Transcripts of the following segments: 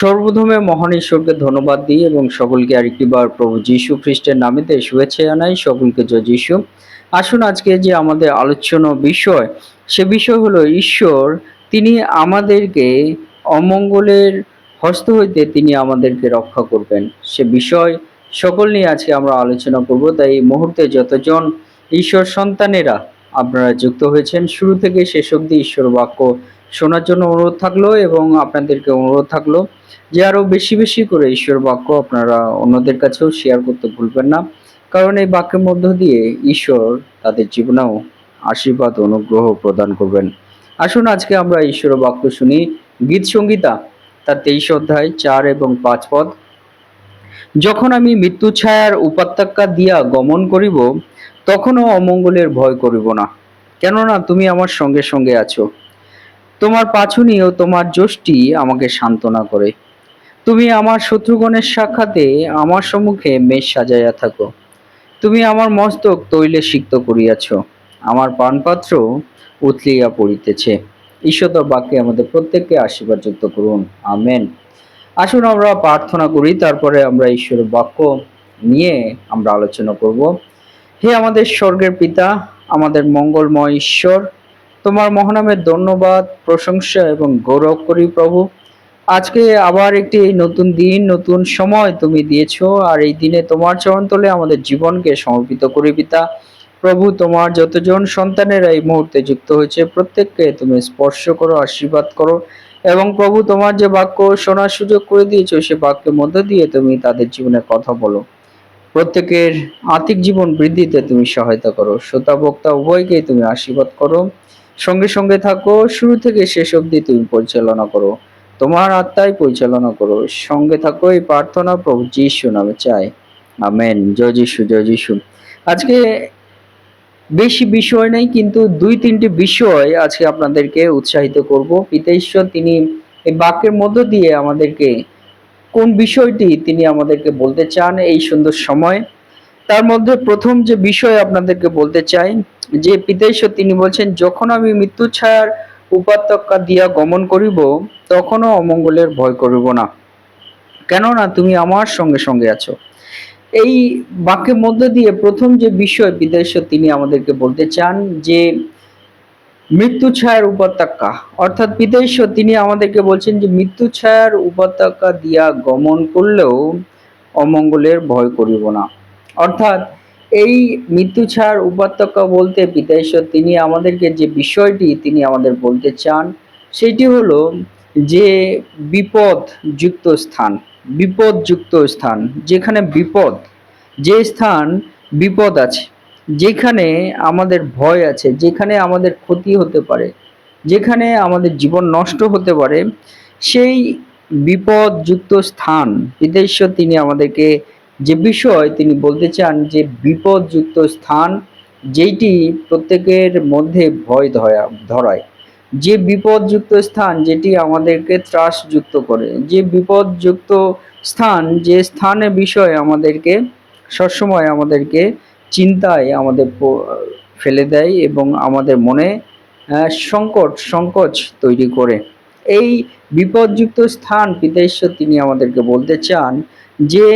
সর্বপ্রথমে মহান ঈশ্বরকে ধন্যবাদ দিই এবং সকলকে আরেকটিবার প্রভু যীশু খ্রিস্টের নামেতে শুভেচ্ছা জানাই, সকলকে জয় যীশু। আসুন আজকে যে আমাদের আলোচনা বিষয়, সে বিষয় হলো ঈশ্বর, তিনি আমাদেরকে অমঙ্গলের হস্ত হইতে তিনি আমাদেরকে রক্ষা করবেন। সে বিষয় সকল নিয়ে আজকে আমরা আলোচনা করব, তাই এই মুহূর্তে যতজন ঈশ্বর সন্তানেরা আপনারা যুক্ত হয়েছেন। শুরু থেকে শেষ অবধি ঈশ্বর বাক্য শোনার জন্য অনুরোধ থাকল এবং আপনাদেরকে অনুরোধ থাকল যে আরও বেশি বেশি করে ঈশ্বর বাক্য আপনারা অন্যদের কাছেও শেয়ার করতে ভুলবেন না। কারণ এই বাক্যের মধ্য দিয়ে ঈশ্বর তাদের জীবনেও আশীর্বাদ, অনুগ্রহ প্রদান করবেন। আসুন আজকে আমরা ঈশ্বর বাক্য শুনি। গীত সঙ্গীতা, তার তেইশ অধ্যায়, চার এবং পাঁচ পদ। যখন আমি মৃত্যু ছায়ার উপত্যকা দিয়া গমন করিব তখনও অমঙ্গলের ভয় করিব না। কেননা তুমি আমার সঙ্গে সঙ্গে আছো। তোমার পাছুনি ও তোমার যষ্টি আমাকে সান্ত্বনা করে। তুমি আমার শত্রুগণের সাক্ষাতে আমার সম্মুখে মেষ সাজাইয়া থাকো। তুমি আমার মস্তক তৈলে সিক্ত করিয়াছ। আমার পানপাত্র উতলিয়া পড়িতেছে। ঈশ্বর বাক্যে আমাদের প্রত্যেককে আশীর্বাদ যুক্ত করুন। আমেন। আসুন আমরা প্রার্থনা করি, তারপরে আমরা ঈশ্বরের বাক্য নিয়ে আমরা আলোচনা করব। হে আমাদের স্বর্গের পিতা, আমাদের মঙ্গলময় ঈশ্বর, তোমার মহানামের ধন্যবাদ, প্রশংসা এবং গৌরব করি প্রভু। আজকে আবার একটি নতুন দিন, নতুন সময় তুমি দিয়েছ, আর এই দিনে তোমার চরণতলে আমাদের জীবনকে সমর্পিত করি পিতা। প্রভু, তোমার যতজন সন্তানেরা এই মুহূর্তে যুক্ত হয়েছে, প্রত্যেককে তুমি স্পর্শ করো, আশীর্বাদ করো এবং প্রভু, তোমার যে বাক্য শোনার সুযোগ করে দিয়েছ, সে বাক্যের মধ্য দিয়ে তুমি তাদের জীবনে কথা বলো। প্রত্যেকের আর্থিক জীবন বৃদ্ধিতে তুমি সহায়তা করো। শ্রোতা, বক্তা উভয়কে তুমি আশীর্বাদ করো। সঙ্গে সঙ্গে থাকো, শুরু থেকে শেষ অবধি তুমি পরিচালনা করো। তোমার আত্মায় পরিচালনা করো। সঙ্গে থাকো, এই প্রার্থনা প্রভু যিশু নামে চাই। আমেন। জয় যিশু জয় যিশু। আজকে বেশি বিষয় নেই, কিন্তু দুই তিনটি বিষয় আজকে আপনাদেরকে উৎসাহিত করব। পিতা ঈশ্বর, তিনি এই বাক্যের মধ্য দিয়ে আমাদেরকে কোন বিষয়টি তিনি আমাদেরকে বলতে চান এই সুন্দর সময়? তার মধ্যে প্রথম যে বিষয় আপনাদেরকে বলতে চাই, যে পিতা তিনি বলছেন, যখন আমি মৃত্যু ছায়ার উপত্যকা দিয়া গমন করিব, তখনও অমঙ্গলের ভয় করিব না। কেননা তুমি আমার সঙ্গে সঙ্গে আছো। এই বাক্যের মধ্যে দিয়ে প্রথম যে বিষয় বিদেশ্বর তিনি আমাদেরকে বলতে চান, যে মৃত্যু ছায়ার উপত্যকা। অর্থাৎ পিতেশ্বর তিনি আমাদেরকে বলছেন যে, মৃত্যু ছায়ার উপত্যকা দিয়া গমন করলেও অমঙ্গলের ভয় করিব না। অর্থাৎ এই মৃত্যু ছায়ার উপত্যকা বলতে পিতাশ্বর তিনি আমাদেরকে যে বিষয়টি তিনি আমাদের বলতে চান, সেটি হলো যে বিপদ যুক্ত স্থান, বিপদযুক্ত স্থান, যেখানে বিপদ, যে স্থান বিপদ আছে যেখানে আমাদের ভয় আছে, যেখানে আমাদের ক্ষতি হতে পারে, যেখানে আমাদের জীবন নষ্ট হতে পারে, সেই বিপদযুক্ত স্থান বিদেশ্বর তিনি আমাদেরকে যে বিষয় তিনি বলতে চান যে বিপদযুক্ত স্থান, যেইটি প্রত্যেকের মধ্যে ভয় ধরা ধরায়। যে বিপদযুক্ত স্থান, যেটি আমাদেরকে ত্রাসযুক্ত করে, যে বিপদযুক্ত স্থান, যে স্থানের বিষয়ে আমাদেরকে সবসময় আমাদেরকে চিন্তায় আমাদের ফেলে দেয় এবং আমাদের মনে সংকট, সংকোচ তৈরি করে। এই বিপদযুক্ত স্থান পিতাশ্বর তিনি আমাদেরকে বলতে চান যে,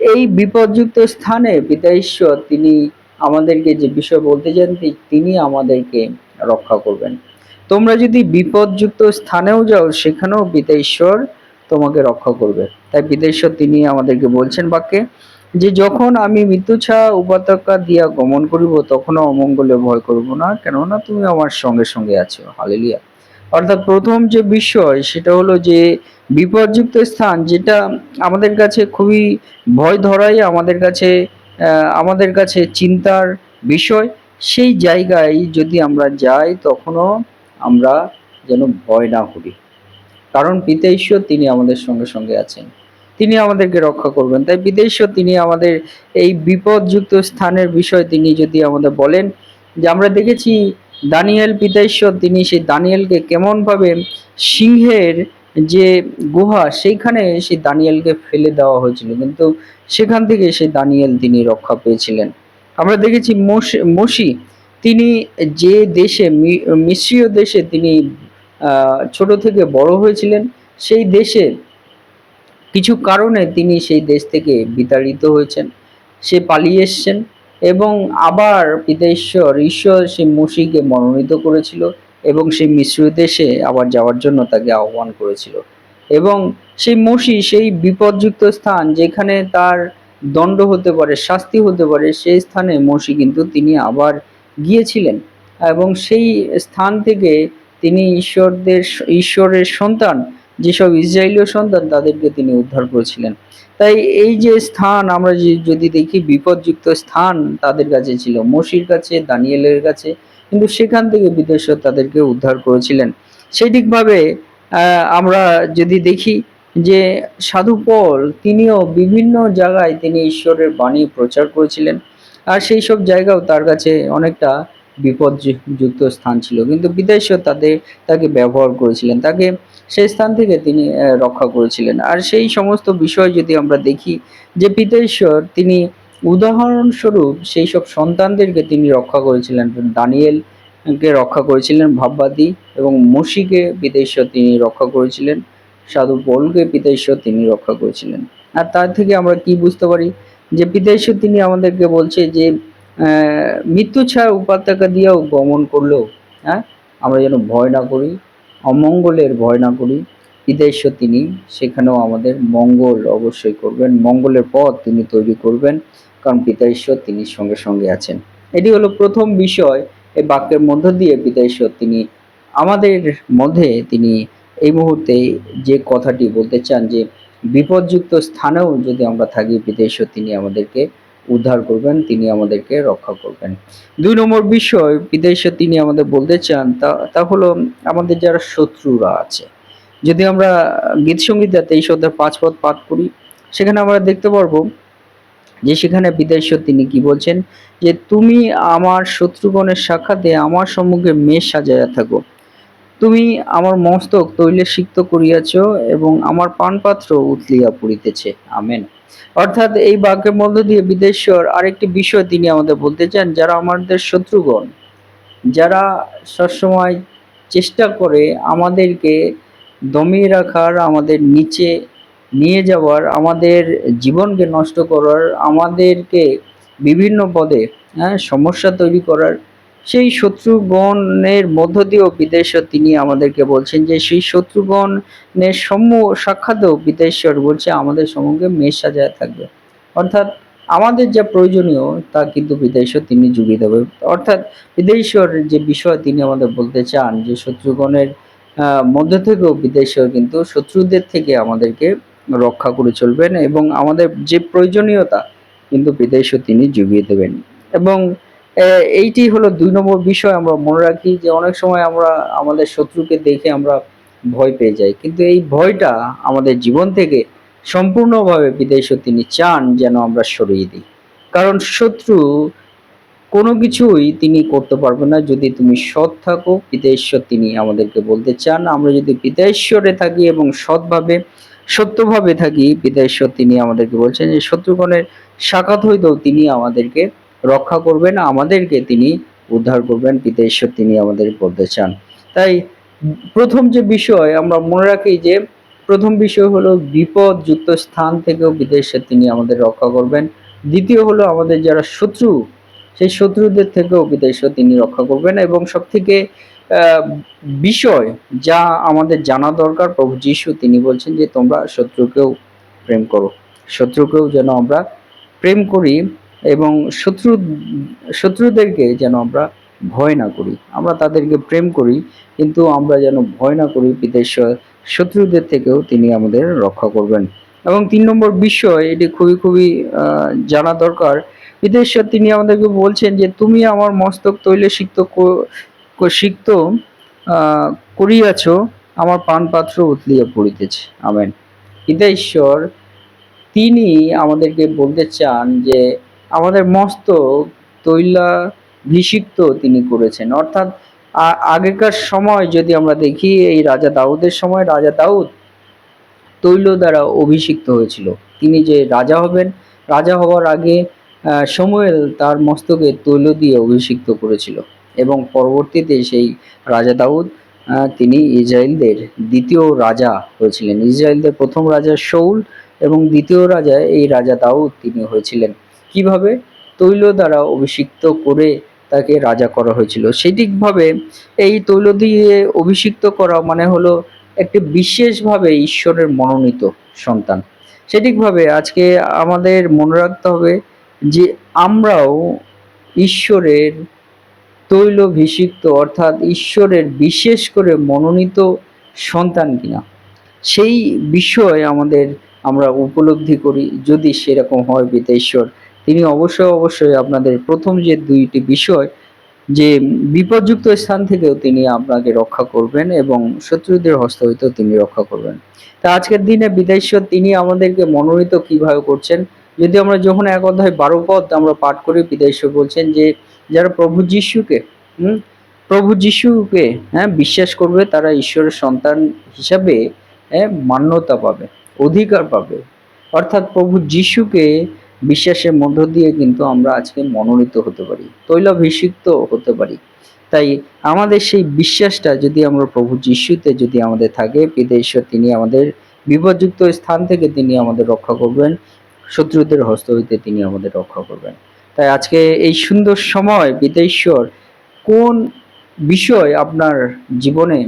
এই বিপদযুক্ত স্থানে পিতাশ্বর তিনি আমাদেরকে যে বিষয় বলতে চান তিনি আমাদেরকে রক্ষা করবেন। তোমরা যদি বিপদযুক্ত স্থানেও যাও, সেখানেও পিতা ঈশ্বর তোমাকে রক্ষা করবে। তাই পিতা ঈশ্বর তিনি আমাদেরকে বলছেন বাক্যে যে যখন আমি মৃত্যুছা উপত্যকা দিয়া গমন করিব তখনও অমঙ্গলে ভয় করব না। কেননা তুমি আমার সঙ্গে সঙ্গে আছো। হালেলিয়া। অর্থাৎ প্রথম যে বিষয়, সেটা হলো যে বিপদযুক্ত স্থান, যেটা আমাদের কাছে খুবই ভয় ধরাই আমাদের কাছে আমাদের কাছে চিন্তার বিষয়। সেই জায়গায় যদি আমরা যাই, তখনও আমরা যেন ভয় না করি। কারণ পিতা ঈশ্বর, তিনি আমাদের সঙ্গে সঙ্গে আছেন। তিনি আমাদেরকে রক্ষা করবেন। তাই ঈশ্বর তিনি আমাদের এই বিপদযুক্ত স্থানের বিষয় তিনি যদি আমাদের বলেন, যে আমরা দেখেছি দানিয়েল পিতা ঈশ্বর তিনি সেই দানিয়েলকে কেমনভাবে সিংহের যে গুহা, সেইখানে সেই দানিয়েলকে ফেলে দেওয়া হয়েছিল। কিন্তু সেখান থেকে সেই দানিয়েল তিনি রক্ষা পেয়েছিলেন। আমরা দেখেছি মোশি তিনি যে দেশে মিশ্রীয় দেশে তিনি ছোট থেকে বড় হয়েছিলেন, সেই দেশে কিছু কারণে তিনি সেই দেশ থেকে বিতাড়িত হয়েছেন। সে পালিয়ে এসছেন এবং আবার পিতা ঈশ্বর সেই মসিকে মনোনীত করেছিল এবং সেই মিশ্র দেশে আবার যাওয়ার জন্য তাকে আহ্বান করেছিল। এবং সেই মসি সেই বিপদযুক্ত স্থান যেখানে তার দণ্ড হতে পারে, শাস্তি হতে পারে, সেই স্থানে মসি কিন্তু তিনি আবার গিয়েছিলেন এবং সেই স্থান থেকে তিনি ঈশ্বরদের, ঈশ্বরের সন্তান যেসব ইসরায়েলীয় সন্তান তাদেরকে তিনি উদ্ধার করেছিলেন। তাই এই যে স্থান আমরা যদি দেখি বিপদযুক্ত স্থান তাদের কাছে ছিল। মসির কাছে দানিয়েলের কাছে কিন্তু সেখান থেকে বিদেশ্বর তাদেরকে উদ্ধার করেছিলেন। সেইদিকভাবে আহ, আমরা যদি দেখি যে সাধু পল তিনিও বিভিন্ন জায়গায় তিনি ঈশ্বরের বাণী প্রচার করেছিলেন। আর সেই সব জায়গাও তার কাছে অনেকটা বিপদযুক্ত স্থান ছিল। কিন্তু বিদেশ্বর তাদের তাকে ব্যবহার করেছিলেন। তাকে সেই স্থান থেকে তিনি রক্ষা করেছিলেন। আর সেই সমস্ত বিষয় যদি আমরা দেখি, যে পিতেশ্বর তিনি উদাহরণস্বরূপ সেই সব সন্তানদেরকে তিনি রক্ষা করেছিলেন। দানিয়েলকে রক্ষা করেছিলেন, ভাববাদী এবং মসিকে পিতেশ্বর তিনি রক্ষা করেছিলেন। সাধু পৌলকে পিতেশ্বর তিনি রক্ষা করেছিলেন। আর তার থেকে আমরা কি বুঝতে পারি? যে পিতেশ্বর তিনি আমাদেরকে বলছে যে মৃত্যু ছাড়া উপত্যকা দিয়েও গমন করলেও হ্যাঁ আমরা যেন ভয় না করি, অমঙ্গলের ভয় না করি পিতাঈশ্বর তিনি সেখানেও আমাদের মঙ্গল অবশ্যই করবেন, মঙ্গলের পথ তিনি তৈরি করবেন, কারণ পিতাঈশ্বর তিনি সঙ্গে সঙ্গে আছেন। এটি হলো প্রথম বিষয়, এই বাক্যের মধ্য দিয়ে পিতাঈশ্বর তিনি আমাদের মধ্যে তিনি এই মুহূর্তে যে কথাটি বলতে চান যে, বিপদযুক্ত স্থানেও যদি আমরা থাকি পিতাঈশ্বর তিনি আমাদেরকে উদ্ধার করবেন, তিনি আমাদেরকে রক্ষা করবেন। দুই নম্বর বিষয়, বিদেশে তিনি আমাদের বলতে চান, তা তা হলো আমাদের যারা শত্রুরা আছে। যদি আমরা গীত সংগীত তেইশ অধ্যায় পাঁচ পদ পাঠ করি, সেখানে আমরা দেখতে পারব যে সেখানে বিদেশ্বর তিনি কি বলছেন, যে তুমি আমার শত্রুগণের সাক্ষাতে আমার সম্মুখে মেষ সাজাইয়া থাকো। তুমি আমার মস্তক তৈলে সিক্ত করিয়াছ এবং আমার পানপাত্র উতলিয়া পড়িতেছে। আমেন। অর্থাৎ এই বাক্যের মধ্য দিয়ে বিদেশ্বর আরেকটি বিষয় তিনি আমাদের বলতে চান, যারা আমাদের শত্রুগণ, যারা সবসময় চেষ্টা করে আমাদেরকে দমিয়ে রাখার, আমাদের নিচে নিয়ে যাওয়ার, আমাদের জীবনকে নষ্ট করার, আমাদেরকে বিভিন্ন পদে হ্যাঁ সমস্যা তৈরি করার সেই শত্রুগণের মধ্য দিয়েও বিদেশ্বর তিনি আমাদেরকে বলছেন যে সেই শত্রুগণের সম্ম সাক্ষাতেও বিদেশ্বর বলছে আমাদের সম্মুখে মেষ সাজায় থাকবে। অর্থাৎ আমাদের যা প্রয়োজনীয় তা কিন্তু বিদেশ্বর তিনি যুগিয়ে দেবে। অর্থাৎ বিদেশ্বর যে বিষয় তিনি আমাদের বলতে চান যে শত্রুগণের মধ্য থেকেও বিদেশ্বর কিন্তু শত্রুদের থেকে আমাদেরকে রক্ষা করে চলবেন এবং আমাদের যে প্রয়োজনীয়তা কিন্তু বিদেশ্বর তিনি যুগিয়ে দেবেন। এবং এইটি হলো দুই নম্বর বিষয় আমরা মনে রাখি যে অনেক সময় আমরা আমাদের শত্রুকে দেখে আমরা ভয় পেয়ে যাই। কিন্তু এই ভয়টা আমাদের জীবন থেকে সম্পূর্ণভাবে বিদেশ্বর তিনি চান যেন আমরা সরিয়ে দিই। কারণ শত্রু কোনো কিছুই তিনি করতে পারবে না। যদি তুমি সৎ থাকো পিতাঈশ্বর তিনি আমাদেরকে বলতে চান। আমরা যদি পিতাশ্বরে থাকি এবং সৎভাবে, সত্যভাবে থাকি পিতাশ্বর তিনি আমাদেরকে বলছেন যে শত্রুগণের সাক্ষাৎ হইতেও তিনি আমাদেরকে রক্ষা করবেন, আমাদেরকে তিনি উদ্ধার করবেন পিতাশ্বর তিনি আমাদের বলতে চান। তাই প্রথম যে বিষয় আমরা মনে রাখি যে, প্রথম বিষয় হলো বিপদযুক্ত স্থান থেকেও বিদেশে তিনি আমাদের রক্ষা করবেন। দ্বিতীয় হলো আমাদের যারা শত্রু, সেই শত্রুদের থেকেও বিদেশে তিনি রক্ষা করবেন এবং সব থেকে বিষয় যা আমাদের জানা দরকার, প্রভু যিশু তিনি বলছেন যে, তোমরা শত্রুকেও প্রেম করো। শত্রুকেও যেন আমরা প্রেম করি। এবং শত্রু, শত্রুদেরকে যেন আমরা ভয় না করি। আমরা তাদেরকে প্রেম করি, কিন্তু আমরা যেন ভয় না করি বিদেশ্বর শত্রুদের থেকেও তিনি আমাদের রক্ষা করবেন। এবং তিন নম্বর বিষয়, এটি খুবই খুবই জানা দরকার। বিদেশ্বর তিনি আমাদেরকে বলছেন যে, তুমি আমার মস্তক তৈলে সিক্ত সিক্ত করিয়াছ, আমার পানপাত্র উতলিয়া পড়িতেছে। আমেন। ঈশ্বর তিনি আমাদেরকে বলতে চান যে আমাদের মস্তক তৈলা ভিষিক্ত তিনি করেছেন। অর্থাৎ আগেকার সময় যদি আমরা দেখি, এই রাজা দাউদের সময় রাজা দাউদ তৈল দ্বারা অভিষিক্ত হয়েছিল। তিনি যে রাজা হবেন, রাজা হওয়ার আগে সময়েল তার মস্তকে তৈল দিয়ে অভিষিক্ত করেছিল এবং পরবর্তীতে সেই রাজা দাউদ তিনি ইসরায়েলদের দ্বিতীয় রাজা হয়েছিলেন। ইসরায়েলদের প্রথম রাজা শৌল এবং দ্বিতীয় রাজা এই রাজা দাউদ তিনি হয়েছিলেন। কীভাবে তৈল দ্বারা অভিষিক্ত করে তাকে রাজা করা হয়েছিল? সেটিকভাবে এই তৈল দিয়ে অভিষিক্ত করা মানে হলো একটি বিশেষভাবে ঈশ্বরের মনোনীত সন্তান। সেটিকভাবে আজকে আমাদের মনে রাখতে হবে যে আমরাও ঈশ্বরের তৈলভিষিক্ত অর্থাৎ ঈশ্বরের বিশেষ করে মনোনীত সন্তান কিনা, সেই বিষয় আমাদের আমরা উপলব্ধি করি যদি সেরকম হয় পিতা ঈশ্বর। তিনি অবশ্যই অবশ্যই আপনাদের প্রথম যে দুইটি বিষয় যে বিপদযুক্ত স্থান থেকেও তিনি আপনাকে রক্ষা করবেন এবং শত্রুদের হস্ত হইতেও তিনি রক্ষা করবেন। তা আজকের দিনে বিদেশ্বর তিনি আমাদেরকে মনোনীত কীভাবে করছেন? যদি আমরা যখন এক অধ্যায় বারো পদ আমরা পাঠ করি বিদেশ্বর বলছেন যে যারা প্রভু যিশুকে হুম প্রভু যিশুকে হ্যাঁ বিশ্বাস করবে তারা ঈশ্বরের সন্তান হিসাবে হ্যাঁ, মান্যতা পাবে অধিকার পাবে। অর্থাৎ প্রভু যিশুকে বিশ্বাসের মধ্য দিয়ে কিন্তু আমরা আজকে মনোনীত হতে পারি, তৈলাভিষিক্ত হতে পারি। তাই আমাদের সেই বিশ্বাসটা যদি আমরা প্রভু যিশুতে যদি আমাদের থাকে পিতা তিনি আমাদের বিপদযুক্ত স্থান থেকে তিনি আমাদের রক্ষা করবেন, শত্রুদের হস্ত হইতে তিনি আমাদের রক্ষা করবেন। তাই আজকে এই সুন্দর সময় পিতা ঈশ্বর কোন বিষয় আপনার জীবনে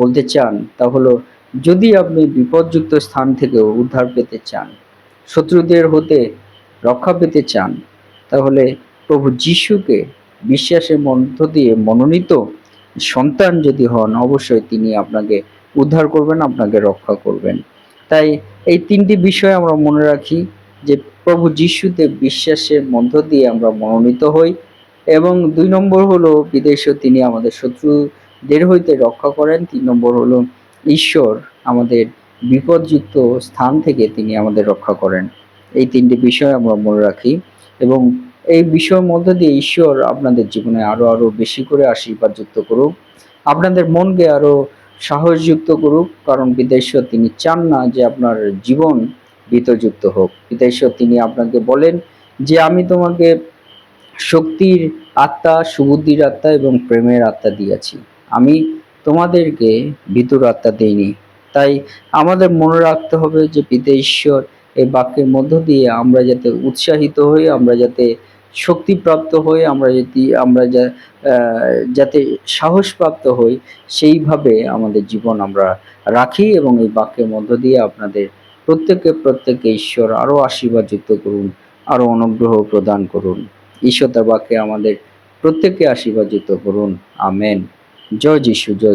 বলতে চান, তা হলো যদি আপনি বিপদযুক্ত স্থান থেকেও উদ্ধার পেতে চান শত্রুদের হতে রক্ষা পেতে চান, তাহলে প্রভু যিশুকে বিশ্বাসের মধ্য দিয়ে মনোনীত সন্তান যদি হন, অবশ্যই তিনি আপনাকে উদ্ধার করবেন, আপনাকে রক্ষা করবেন। তাই এই তিনটি বিষয় আমরা মনে রাখি যে প্রভু যিশুতে বিশ্বাসের মধ্য দিয়ে আমরা মনোনীত হই এবং দুই নম্বর হলো বিদেশে তিনি আমাদের শত্রুদের হইতে রক্ষা করেন, তিন নম্বর হলো ঈশ্বর আমাদের বিপদযুক্ত স্থান থেকে তিনি আমাদের রক্ষা করেন। এই তিনটি বিষয় আমরা মনে রাখি এবং এই বিষয়ের মধ্যে দিয়ে ঈশ্বর আপনাদের জীবনে আরও আরও বেশি করে আশীর্বাদ যুক্ত করুক। আপনাদের মনকে আরও সাহসযুক্ত করুক, কারণ বিদেশ্বর তিনি চান না যে আপনার জীবন বিতযুক্ত হোক। বিদেশ্বর তিনি আপনাকে বলেন যে, আমি তোমাকে শক্তির আত্মা, সুবুদ্ধির আত্মা এবং প্রেমের আত্মা দিয়েছি। আমি তোমাদেরকে ভিতর আত্মা দেইনি। তাই আমাদের মনে রাখতে হবে যে পিতা ঈশ্বর এই বাক্যের মধ্য দিয়ে আমরা যাতে উৎসাহিত হই, আমরা যাতে শক্তিপ্রাপ্ত হই, আমরা যদি, আমরা যা যাতে সাহসপ্রাপ্ত হই, সেইভাবে আমাদের জীবন আমরা রাখি এবং এই বাক্যের মধ্য দিয়ে আপনাদের প্রত্যেকে প্রত্যেকে ঈশ্বর আরও আশীর্বাদ যুক্ত করুন, আরও অনুগ্রহ প্রদান করুন। ঈশ্বর তার বাক্যে আমাদের প্রত্যেককে আশীর্বাদ যুক্ত করুন। আমেন। জয় যিশু, জয়